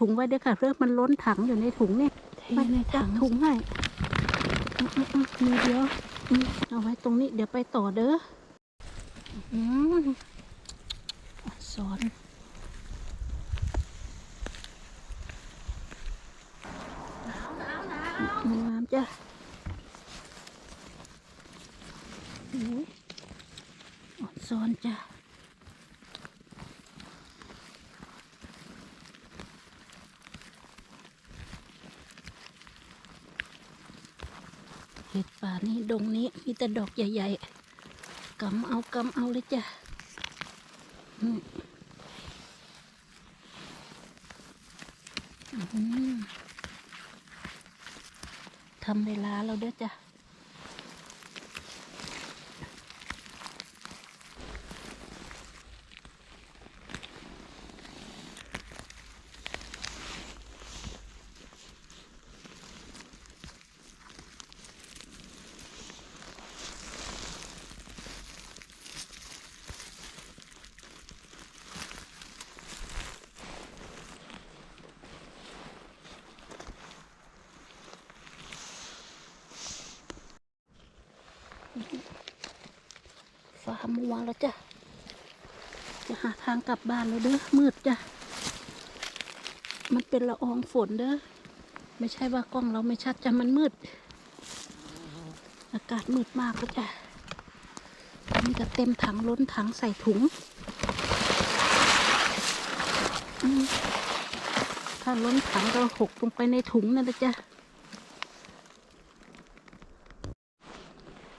ถุงไว้เด้อค่ะเรื่องมันล้นถังอยู่ในถุงเนี่ยเทในถังถุงให้อืมอืมอืมมือเดียวอืมเอาไว้ตรงนี้เดี๋ยวไปต่อเด้ออืมอะสอนมันงามจ้ะโอ้ยอ่อนซ้อนจ้ะ เห็ดป่านี้ดงนี้มีแต่ดอกใหญ่ๆกำเอากำเอาเลยจ้ะทำเวลาเราเด้อจ้ะ ฟ้ามัวแล้วจ้ะจะหาทางกลับบ้านแล้วเด้อมืดจ้ะมันเป็นละอองฝนเด้อไม่ใช่ว่ากล้องเราไม่ชัดจ้ะมันมืด อากาศมืดมากแล้วจ้ะอันนี้ก็เต็มถังล้นถังใส่ถุงถ้าล้นถังก็หกลงไปในถุงนั่นละจ้ะ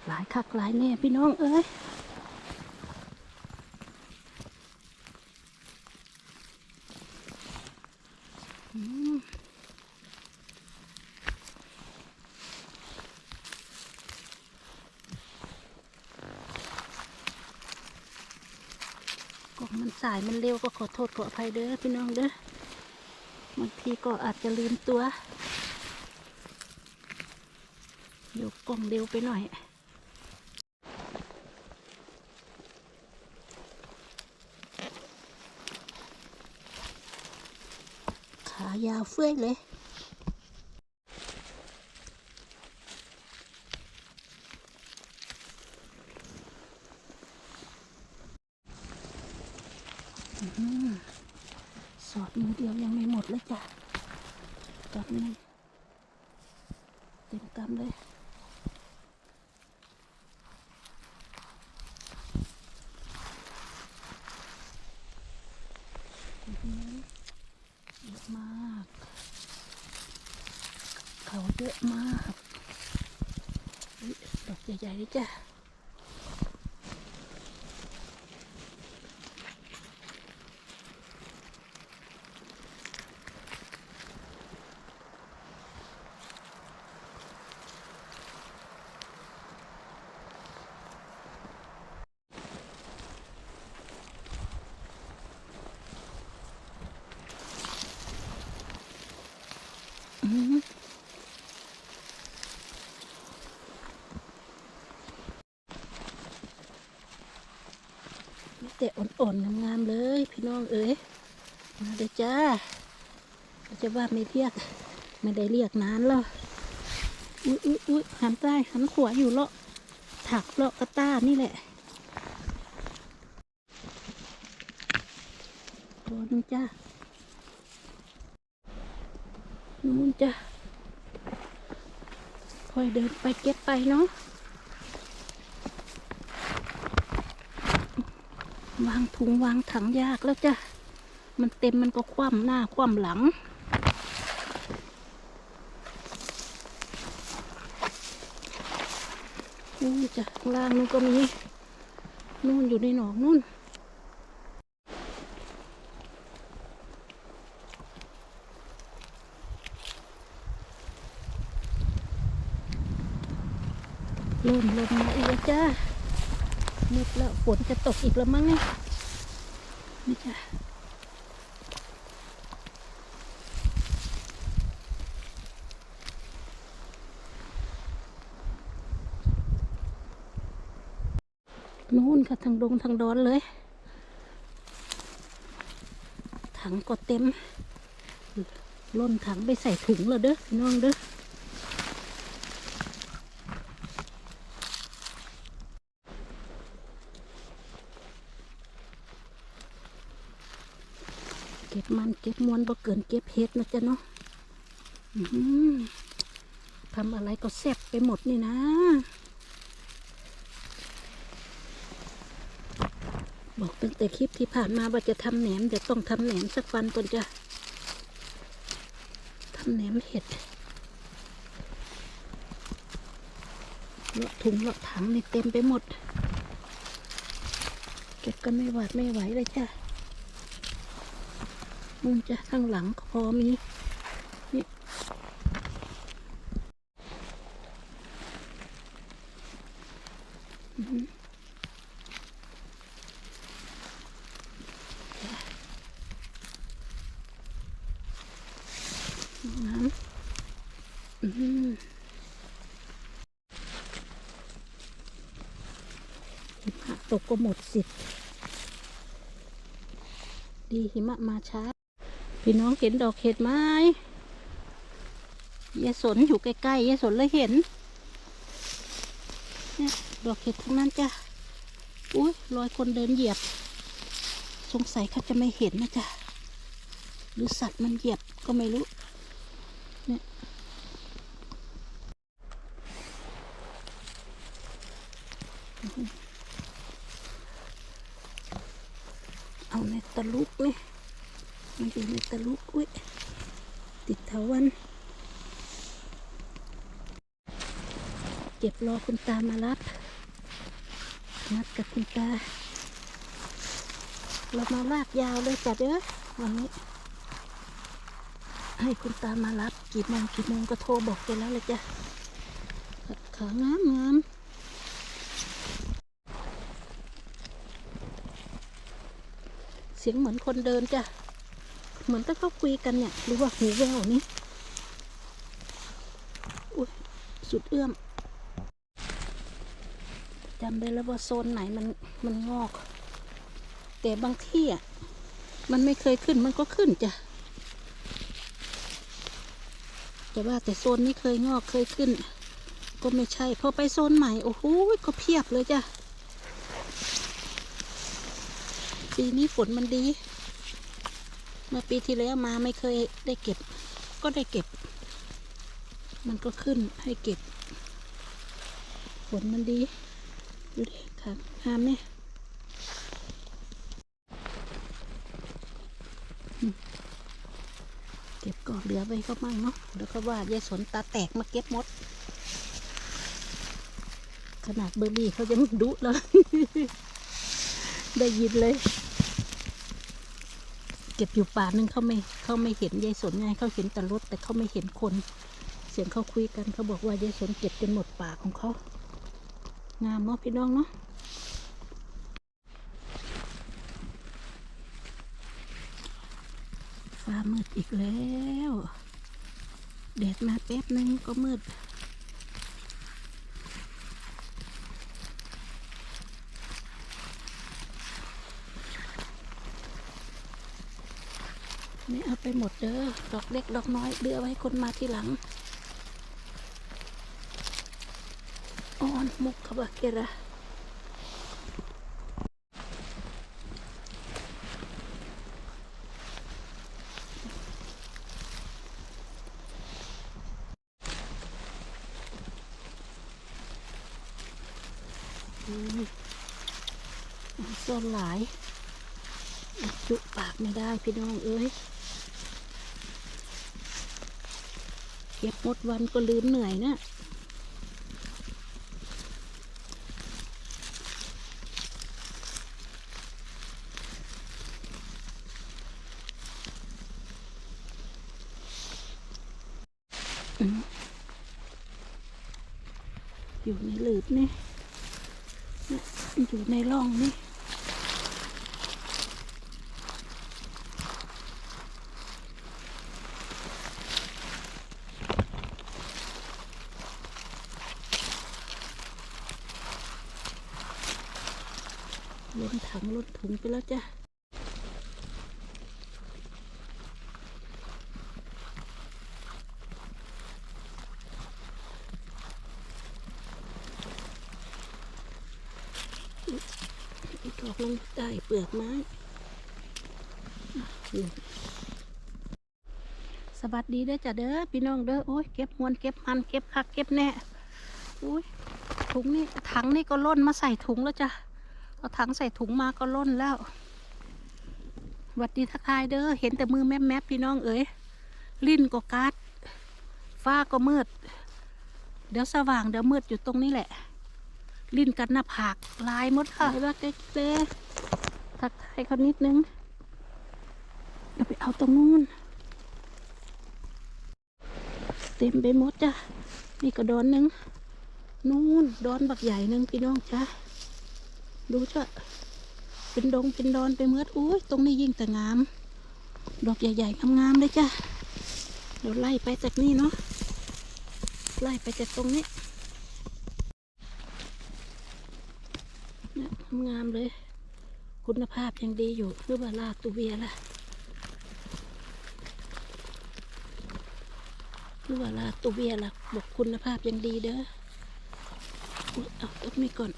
หลายคักหลายแน่พี่น้องเอ้ย อืมกล่องมันสายมันเร็ว ก็ขอโทษขออภัยเด้อพี่น้องเด้อบางทีก็อาจจะลืมตัวยกกล่องเร็วไปหน่อยขายาวเฟ้ยเลย อื้อหือ สอดมือเดียวยังไม่หมดเลยจ้ะตอนนี้เต็มกำเลยเยอะมาก เขาเยอะมากดอกใหญ่ๆเลยจ้ะ อืม มีแต่อ่อนๆงามๆเลย พี่น้องเอ๋ยมาเด้จ้าจะว่าไม่เรียก ไม่ได้เรียกนานแล้วอุ้ยอุ้ยอุ้ยหันใต้หันขวาอยู่เลาะถักเลาะกระต้านี่แหละตัวนึงจ้านู่นจ้าค่อยเดินไปเก็บไปเนาะ วางถุงวางถังยากแล้วจ้ะ มันเต็มมันก็คว่ำหน้าคว่ำหลัง นู่นจ้ะข้างล่างนู่นก็มี นู่นอยู่ในหนองนู่นเริ่มลงมาอีกจ้า มืดแล้วฝนจะตกอีกแล้วมั้งเนี่ยนี่จ้ะนู่นค่ะทางดงทางดอนเลย ถังก็เต็มล่นถังไปใส่ถุงแล้วเด้อน้องเด้อ มันเก็บมวนบ่เกินเก็บเห็ดนะจ๊ะเนาะทำอะไรก็แซ่บไปหมดนี่นะ บอกตั้งแต่คลิปที่ผ่านมาว่าจะทำแหนมเดี๋ยวต้องทำแหนมสักวันก่อนจะทำแหนมเห็ดเลาะถุงเลาะถังนี่เต็มไปหมด เก็บกันไม่หวาดไม่ไหวเลยจ้ะ มุนจะข้างหลังก็พอมีนี่อื้อหือน้ำอื้อหือหิมะตกก็หมดสิทธิ์ ดีหิมะมาช้า พี่น้องเห็นดอกเห็ดไหมยายสนอยู่ใกล้ๆยายสนเลยเห็นเนี่ยดอกเห็ดทั้งนั้นจ้ะอุ้ยรอยคนเดินเหยียบ สงสัยเขาจะไม่เห็นนะจ๊ะหรือสัตว์มันเหยียบก็ไม่รู้เนี่ยเอาในตะลุกนี่ มันอยู่ในตะลุกอุ้ยติดเถาวันเก็บรอคุณตามารับ นัดกับคุณตา เรามาลากยาวเลยจัดเด้อวันนี้ ให้คุณตามารับ กี่โมงกี่โมงก็โทรบอกไปแล้วเลยจ้ะขางามงามเสียงเหมือนคนเดินจ้ะ เหมือนกับเขาคุยกันเนี่ยหรือว่าหูแววนี่อุ้ยสุดเอื้อมจำได้แล้วว่าโซนไหนมันมันงอก แต่บางที่อะมันไม่เคยขึ้นมันก็ขึ้นจ้ะแต่ว่าแต่โซนนี้เคยงอกเคยขึ้น ก็ไม่ใช่พอไปโซนใหม่โอ้โหก็เพียบเลยจ้ะปีนี้ฝนมันดี เมื่อปีที่แล้วมาไม่เคยได้เก็บ ก็ได้เก็บ มันก็ขึ้นให้เก็บฝนมันดี ดูดิค่ะงามเนี่ยอืมเก็บก่อนเหลือไว้ก็มั่งเนาะแล้วก็ว่ายายสนตาแตกมาเก็บมด ขนาดเบอร์รี่เขายังดุเลยได้ยินเลย ก็บอยู่ป่านึงเขาไม่เขาไม่เห็นยายสนไงเขาเห็นแต่รถแต่เขาไม่เห็นคน เสียงเขาคุยกันเขาบอกว่ายายสนเก็บจนหมดป่าของเขางามเนาะพี่น้องเนาะฟ้ามืดอีกแล้วแดดมาแป๊บนึงก็มืด ไม่เอาไป หมดเด้อ ดอกเล็กดอกน้อยเลือไว้คนมาทีหลัง อ่อนมุกขบะเกระอืมโซนหลาย จุปากไม่ได้พี่น้องเอ้ย เก็บหมดวันก็ลืมเหนื่อยนะอืมอยู่ในหลืบนี่เนี่ยอยู่ในร่องนี่ ล้นถังล้นถุงไปแล้วจ้ะ อกลงใต้เปลือกไม้สวัสดีเด้อจ้ะเด้อพี่น้องเด้อโอ้ยเก็บมวนเก็บมันเก็บคักเก็บแน่อุ้ยถุงนี่ถังนี่ก็ล่นมาใส่ถุงแล้วจ้ะเอาถังใส่ถุงมาก็ล่นแล้วสวัสดีทักทายเด้อเห็นแต่มือแมบแมบๆพี่น้องเอ๋ยลิ้นก็กัดฟ้าก็มืด เดี๋ยวสว่างเดี๋ยวมืดอยู่ตรงนี้แหละ ลิ้นกันหน้าผากลายหมดค่ะไปบ้าเก๊กๆทักทายเขานิดนึงเดี๋ยวไปเอาตรงนู้นเต็มไปหมดจ้ะนี่ก็ดอนนึงนู่นดอนบักใหญ่นึงพี่น้องจ้ะดูจ้ะเป็นดงเป็นดอนไปเมื่ออุ้ยตรงนี้ยิ่งแต่งาม ดอกใหญ่ๆงามๆเลยจ้ะเดี๋ยวไล่ไปจากนี่เนาะไล่ไปจากตรงนี้ เนี่ย งามเลย คุณภาพยังดีอยู่หรือว่าลาตูเวียล่ะหรือว่าลาตูเวียล่ะบอกคุณภาพยังดีเด้อเอาตรงนี้ก่อน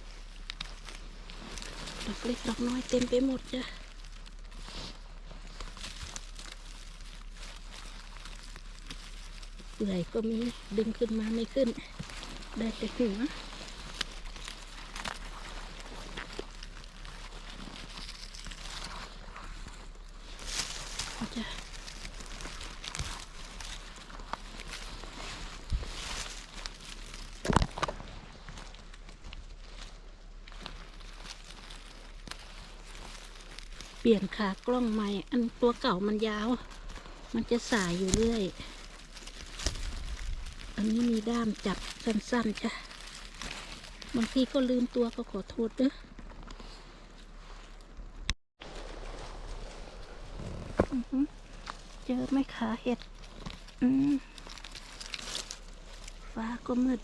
ดอกเล็กดอกน้อยเต็มไปหมดจ้ะเปื่อยก็มีดึงขึ้นมาไม่ขึ้น ได้แต่หัว จ้ะ เปลี่ยนขากล้องใหม่ อันตัวเก่ามันยาว มันจะสายอยู่เรื่อย อันนี้มีด้ามจับสั้นๆจ้ะ บางทีก็ลืมตัวก็ขอโทษเด้อเจอไหม่ขาเห็ด อืมฟ้าก็มืด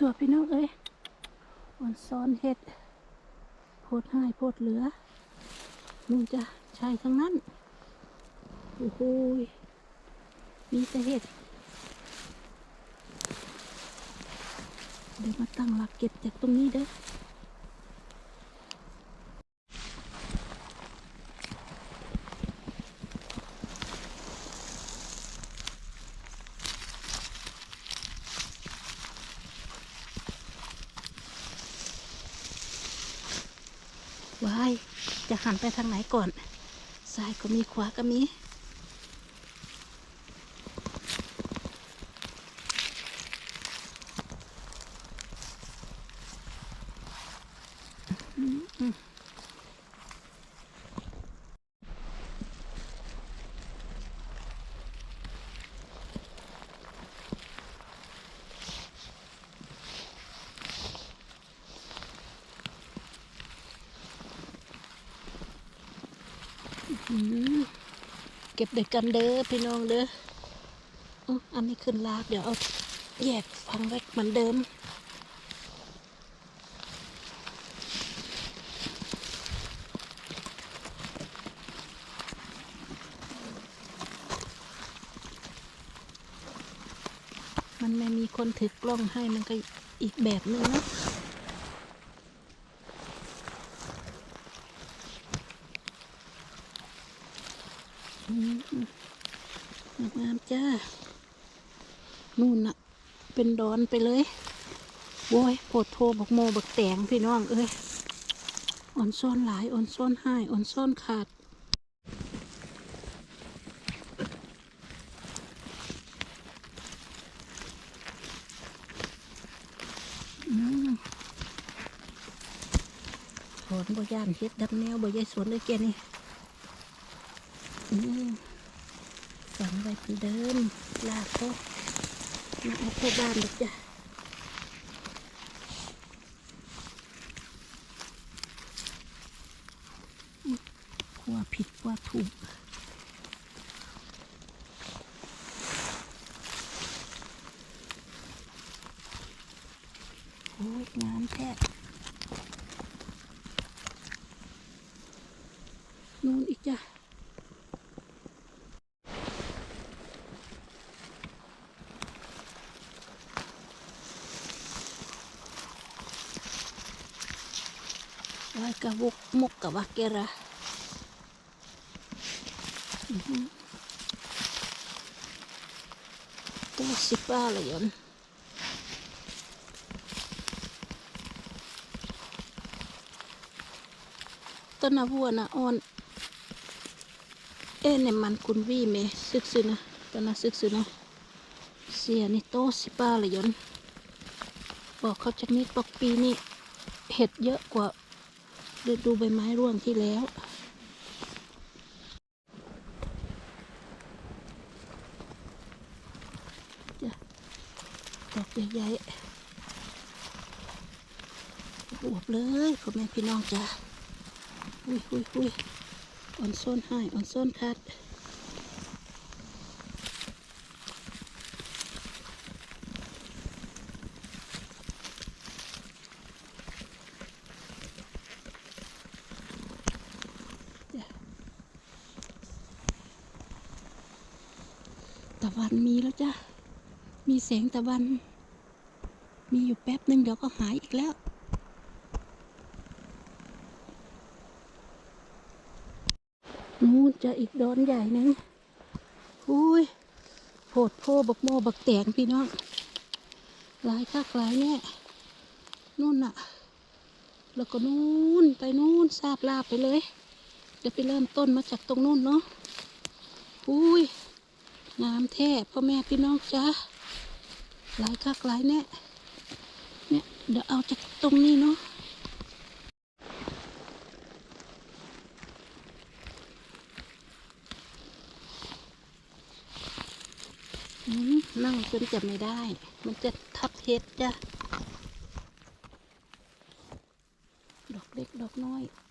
ตัวพี่น้องเอ้ย อ่อนซ้อนเห็ดโพดให้โพดเหลือมึงจะใช่ทั้งนั้น โอ้โหยมีแต่เห็ด เดี๋ยวมาตั้งหลักเก็บจากตรงนี้เด้อ วาย จะ หันไปทางไหนก่อนซ้ายก็มีขวาก็มี อืม เก็บเด็กกันเด้อพี่น้องเด้ออันนี้ขึ้นลากเดี๋ยวเอาแยกฟังไว้เหมือนเดิมมันไม่มีคนถือกล้องให้มันก็อีกแบบหนึงนะ อืมงามๆจ้า นู่นน่ะ เป็น ดอนไปเลยโว้ยโพดโทบักโมบักแตงพี่น้องเอ้ยอ่อนซ้อนหลายอ่อนซ้อนห้อ่อนซ้อนขาดอืมสวนบ่ย่านเฮ็ดดำแนวบ่ยายสวนเลยแกนี่อืมฝังไว้เดิมลากเขามา เอาเข้าบ้านเลยจ้ะว่าผิดว่าถูก วุกมุกกะวาเกระอื้อหือตัวสิบบ้าเลยยน ต้นนาวัวนะอ่อน เอ็นเนี่ยมันคุณวี่เมซึกซึนะตอนน่ะซึกซึนะเสียนี่โตสิป้าเลยยนบอกเขาจากนี้ปอกปีนี่เห็ดเยอะกว่า ฤดูใบไม้ร่วงที่แล้วจะดอกใหญ่ๆอวบเลยพ่อแม่พี่น้องจ้ะอุ้ยอุ้ยอุ้ยอ่อนส้นให้อ่อนส้นคัด วันมีแล้วจ้ะ มีแสงตะวัน มีอยู่แป๊บหนึ่งเดี๋ยวก็หายอีกแล้ว นู่นจะอีกดอนใหญ่นึงอุ้ยโผดโพบักโมบักแตงพี่น้อง หลายคักหลายแน่นู่นน่ะ แล้วก็นู่นไปนู่นซาบลาบไปเลย เดี๋ยวไปเริ่มต้นมาจากตรงนู่นเนาะอุ้ย งามแท้พ่อแม่พี่น้องจ้าหลายคักหลายแน่เนี่ยเดี๋ยวเอาจากตรงนี้เนาะนั่งจนจะไม่ได้ มันจะทับเท็ดจ้ะ ดอกเล็ก ดอกน้อย อืม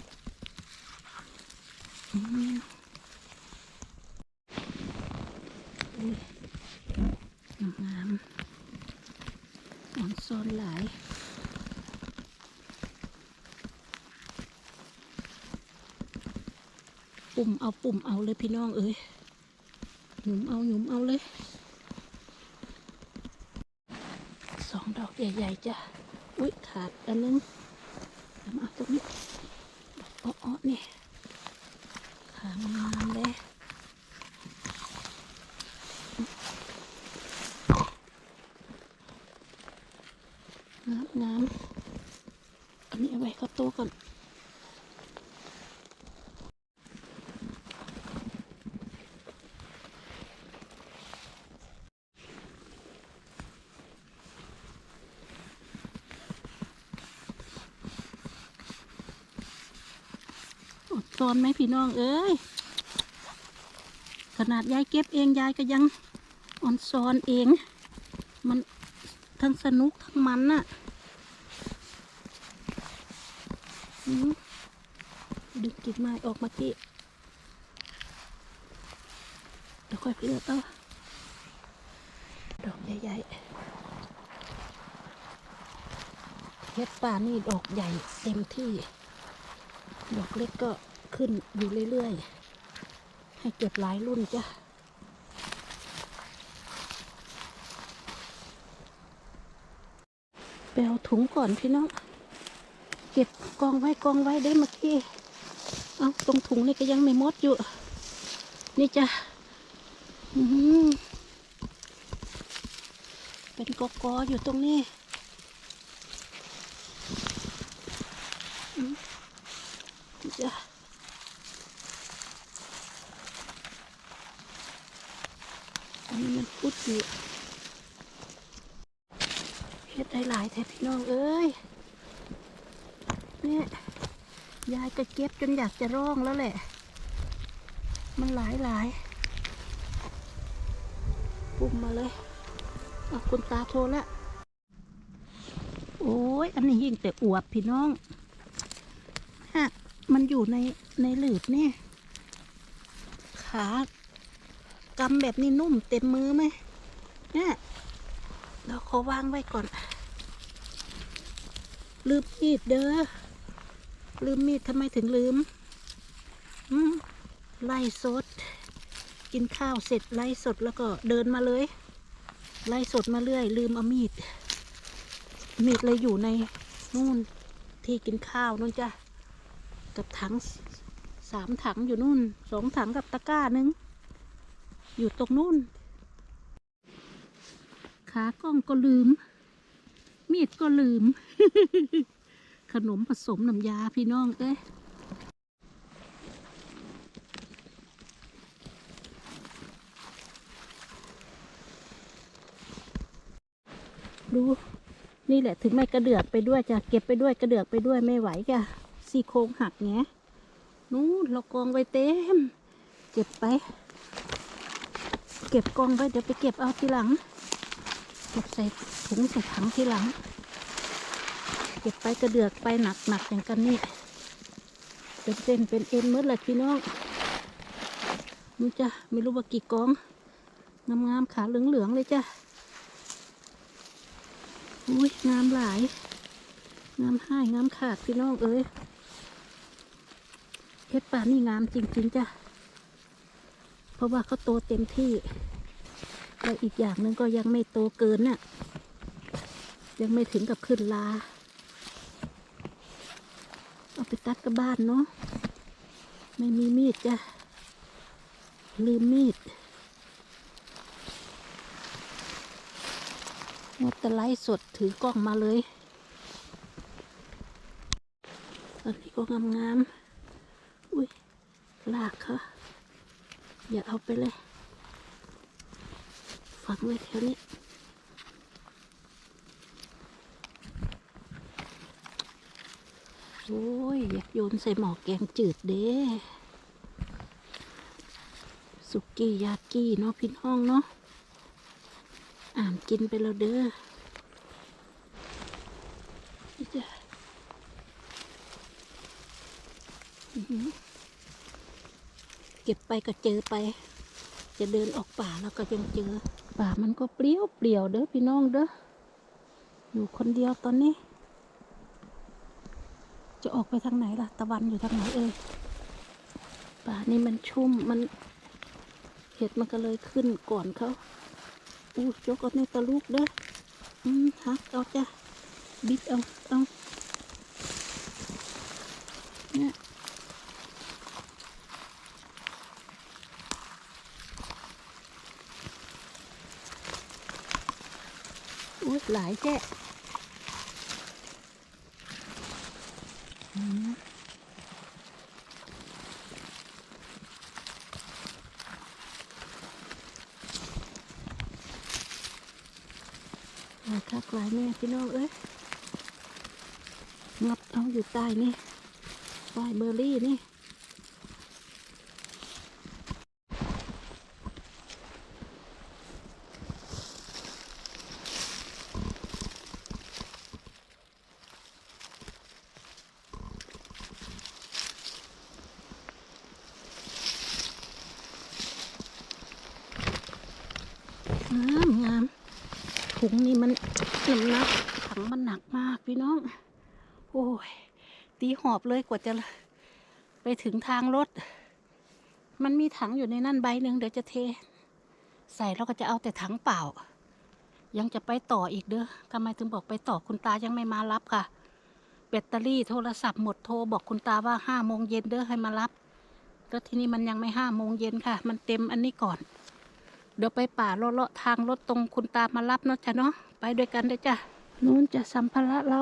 อุ้ย งามอ่อนซ้อนหลายปุ่มเอาปุ่มเอาเลยพี่น้องเอ้ยหยุมเอาหยุมเอาเลย สองดอกใหญ่ๆจ้ะ อุ๊ยขาดอันนึงเอามาเอาตรงนี้ดอกอ้อๆนี่ ขางามเลยน้ำน้ำอันนี้เอาไว้เข้าโต๊ะก่อน อนไหมพี่น้องเอ้ยขนาดยายเก็บเองยายก็ยังอ่อนซอนเอง มันทั้งสนุกทั้งมันน่ะดึงกิ่งไม้ออกมาที่เดี๋ยวค่อยเลือกเอาดอกใหญ่ๆเฮ็ดป่านี่ดอกใหญ่เต็มที่ ดอกเล็กก็ ขึ้นอยู่เรื่อยๆ ให้เก็บหลายรุ่นจ้ะไปเอาถุงก่อนพี่น้อง เก็บกองไว้กองไว้ได้เมื่อกี้ เอาตรงถุงนี่ก็ยังไม่มดอยู่ นี่จ้ะอื้อหือเป็นกอกออยู่ตรงนี้อื้อนี่จ้ะอันนี้มันพุดอยู่เฮ็ดได้หลายแท้พี่น้องเอ้ย เนี่ยยาย ก็เก็บจนอยากจะร้องแล้วแหละ มันหลายหลายปุ่มมาเลยอะคุณตาโทรแล้วโอ้ย อันนี้ยิ่งแต่อวบพี่น้องฮะมันอยู่ในในหลืบเนี่ย ขากำแบบนี้นุ่มเต็มมือไหมเนี่ยเราขอวางไว้ก่อนลืมมีดเด้อ ลืมมีดทำไมถึงลืมไล่สด กินข้าวเสร็จไล่สดแล้วก็เดินมาเลย ไล่สดมาเรื่อย ลืมเอามีด มีดเลยอยู่ในนู่นที่กินข้าวนู่นจ้ะกับถังสามถังอยู่นู่นสองถังกับตะกร้าหนึง อยู่ตรงนู่น ขากล้องก็ลืม มีดก็ลืม ขนมผสมน้ำยาพี่น้องเอ้ยดูนี่แหละถึงไม่กระเดือกไปด้วยจะเก็บไปด้วยกระเดือกไปด้วยไม่ไหวจ้ะซี่โครงหักแงนู้นเรากองไว้เต็ม เก็บไป เก็บกองไว้เดี๋ยวไปเก็บเอาทีหลัง เก็บใส่ถุงใส่ถังทีหลัง เก็บไปกระเดือกไปหนักหนักอย่างกันนี่เป็นเส้นเป็นเอ็นเมื่อไรพี่น้องนี่จ้ะไม่รู้ว่ากี่กองงามๆขาเหลืองๆเลยจ้ะอุ้ยงามหลาย งามให้งามขาดพี่น้องเอ้ยเพชรป่านี่งามจริงๆจ้ะเพราะว่าเขาโตเต็มที่แล้วอีกอย่างหนึ่งก็ยังไม่โตเกินน่ะยังไม่ถึงกับขึ้นลา เอาไปตัดกับบ้านเนาะไม่มีมีดจ้ะลืมมีดงดแต่ไลสดถือกล้องมาเลยอันนี้ก็งามงามๆอุ้ยลากค่ะอย่าเอาไปเลยฝังไว้แถวนี้ โอ้ย อยากโยนใส่หม้อแกงจืดเด้สุกี้ยากี้เนาะพี่น้องเนาะอ่านกินไปแล้วเด้อจ้ะอื้อหือเก็บไปก็เจอไป จะเดินออกป่าแล้วก็ยังเจอ ป่ามันก็เปรี้ยวเปลี่ยวเด้อพี่น้องเด้ออยู่คนเดียวตอนนี้ จะออกไปทางไหนล่ะ ตะวันอยู่ทางไหนเอ่ยป่านี่มันชุ่มมัน เห็ดมันก็เลยขึ้นก่อนเขาอู้ยกเอาในตะลูกเด้ออืมฮักเอาจ้ะบิดเอาเอาเนี่ยอุ้หลายแจ้อืม หลายแม่พี่น้องเอ้ยงับเอาอยู่ใต้นี่ปลายเบอร์รี่นี่งามงามถุงนี่มัน น้ำหนักถังมันหนักมากพี่น้อง โอ้ย ตีหอบเลยกว่าจะไปถึงทางรถ มันมีถังอยู่ในนั่นใบหนึ่งเดี๋ยวจะเท ใส่แล้วก็จะเอาแต่ถังเปล่า ยังจะไปต่ออีกเด้อทำไมถึงบอกไปต่อคุณตายังไม่มารับค่ะ แบตเตอรี่โทรศัพท์หมดโทรบอกคุณตาว่าห้าโมงเย็นเด้อให้มารับแล้วที่นี้มันยังไม่ห้าโมงเย็นค่ะ มันเต็มอันนี้ก่อน เดี๋ยวไปป่าเลาะทางรถตรงคุณตามารับเนาะจ้ะเนาะ ไปด้วยกันเด้จ้ะนู้นจะสัมภาระเรา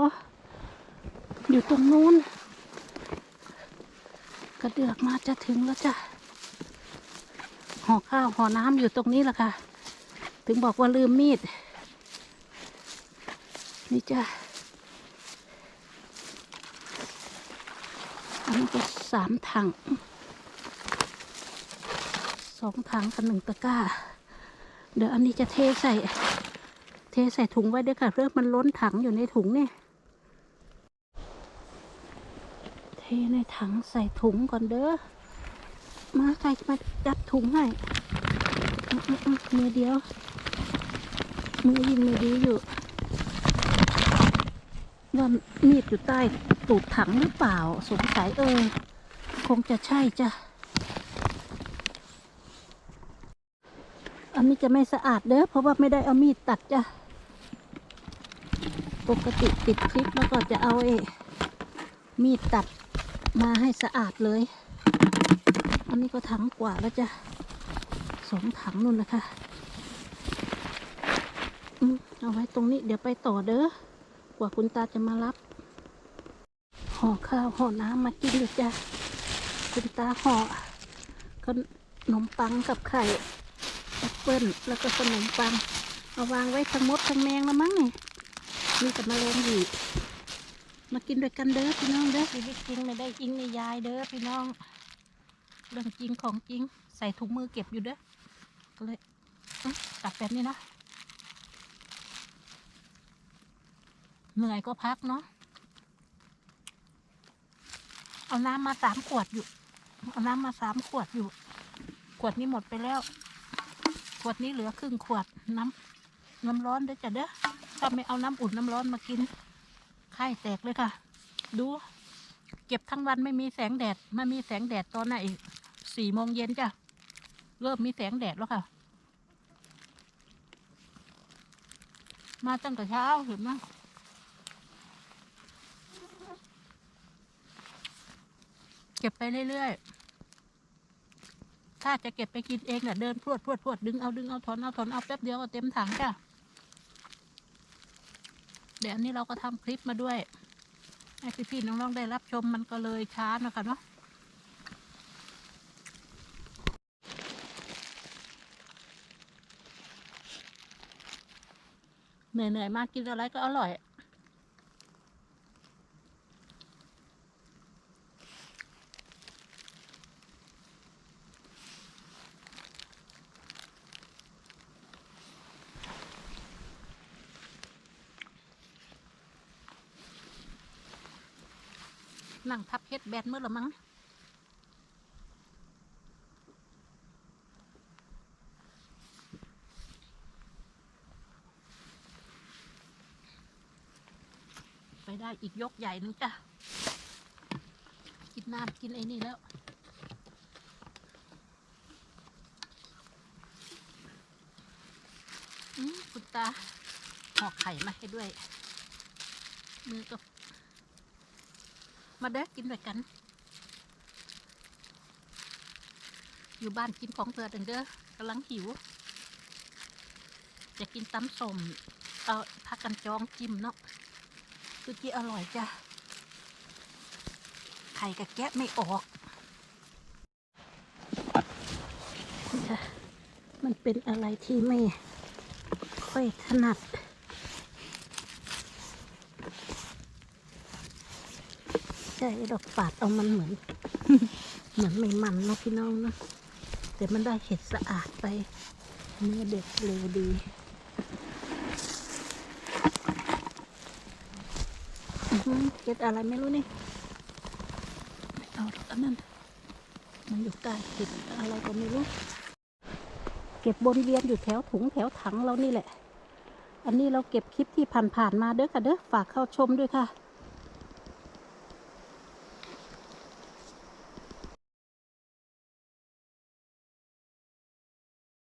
อยู่ตรงนู้น กระเดือกมาจะถึงแล้วจ้ะห่อข้าวห่อน้ำอยู่ตรงนี้แหละค่ะ ถึงบอกว่าลืมมีด นี่จ้ะอันนี้ก็สามถังสองถังกับหนึ่งตะกร้า เดี๋ยวอันนี้จะเทใส่ ใส่ถุงไว้ด้วยค่ะเพื่อมันล้นถังอยู่ในถุงเนี่ยเทในถังใส่ถุงก่อนเด้อมาใครมาจับถุงให้มือเดียว มือยิงมือดีอยู่ว่ามีดอยู่ใต้ตูดถังหรือเปล่า สงสัยเออ คงจะใช่จ้ะ อันนี้จะไม่สะอาดเด้อเพราะว่าไม่ได้เอามีดตัดจ้ะ ปกติติดคลิปแล้วก็จะเอาเอมีดตัดมาให้สะอาดเลย อันนี้ก็ถังกว่าแล้วจะสองถังนู่นนะคะอืมเอาไว้ตรงนี้เดี๋ยวไปต่อเด้อกว่าคุณตาจะมารับห่อข้าวห่อน้ำมากินเลยจ้ะคุณตาห่อขนมปังกับไข่แอปเปิ้ลแล้วก็ขนมปัง เอาวางไว้ทั้งมดทั้งแมงแล้วมั้งนี่ นี่กับมาลงอีกมากินด้วยกันเด้อพี่น้องเด้อชีวิตจริงไม่ได้จริงในยายเด้อพี่น้องเรื่องจริงของจริง ใส่ถุงมือเก็บอยู่เด้อก็เลยตัดแบบนี้นะเหนื่อยก็พักเนาะเอาน้ำมาสามขวดอยู่ เอาน้ำมาสามขวดอยู่ ขวดนี้หมดไปแล้ว ขวดนี้เหลือครึ่งขวดน้ำ น้ำร้อนเด้อจ้ะเด้อถ้าไม่เอาน้ำอุ่นน้ำร้อนมากินไข้แตกเลยค่ะ ดู เก็บทั้งวันไม่มีแสงแดดไม่มีแสงแดดตอนไหนสี่โมงเย็นจ้ะ เริ่มมีแสงแดดแล้วค่ะ มาตั้งแต่เช้าเห็นไหมเก็บไปเรื่อยๆ ถ้าจะเก็บไปกินเองเนี่ยเดินพรวดพรวดพรวดดึงเอาดึงเอาถอนเอาถอนเอาแป๊บเดียวก็เต็มถังจ้ะ เดี๋ยวอันนี้เราก็ทำคลิปมาด้วย ให้พี่ๆน้องๆได้รับชมมันก็เลยช้านะคะเนาะเหนื่อยๆมากกินอะไรก็อร่อย นั่งทับเฮ็ดแบนเมื่อละมั้งไปได้อีกยกใหญ่นึงจ้ะ กินน้ำกินไอ้นี่แล้วอืมคุณตาห่อไข่มาให้ด้วย มือก็ มาเด้อกินด้วยกัน อยู่บ้านกินของเธอเด้อกำลังหิว จะกินตำส้มเอาพักกันจองจิ้มเนาะคือที่อร่อยจ้ะไข่กับแกะไม่ออกจ้ะมันเป็นอะไรที่ไม่ค่อยถนัด ใช่ดอกปาดเอามันเหมือน เหมือนไม่มันนะพี่น้องนะแต่มันได้เห็ดสะอาดไป เนื้อเด็ดเร็วดีอือหือเก็ดอะไรไม่รู้นี่ไม่เอาหรอกอันนั้นมันอยู่ใต้เก็ดอะไรก็ไม่รู้ เก็บบนเวียนอยู่แถวถุงแถวถังเรานี่แหละ อันนี้เราเก็บคลิปที่ผ่านๆมาเด้อค่ะเด้อฝากเข้าชมด้วยค่ะ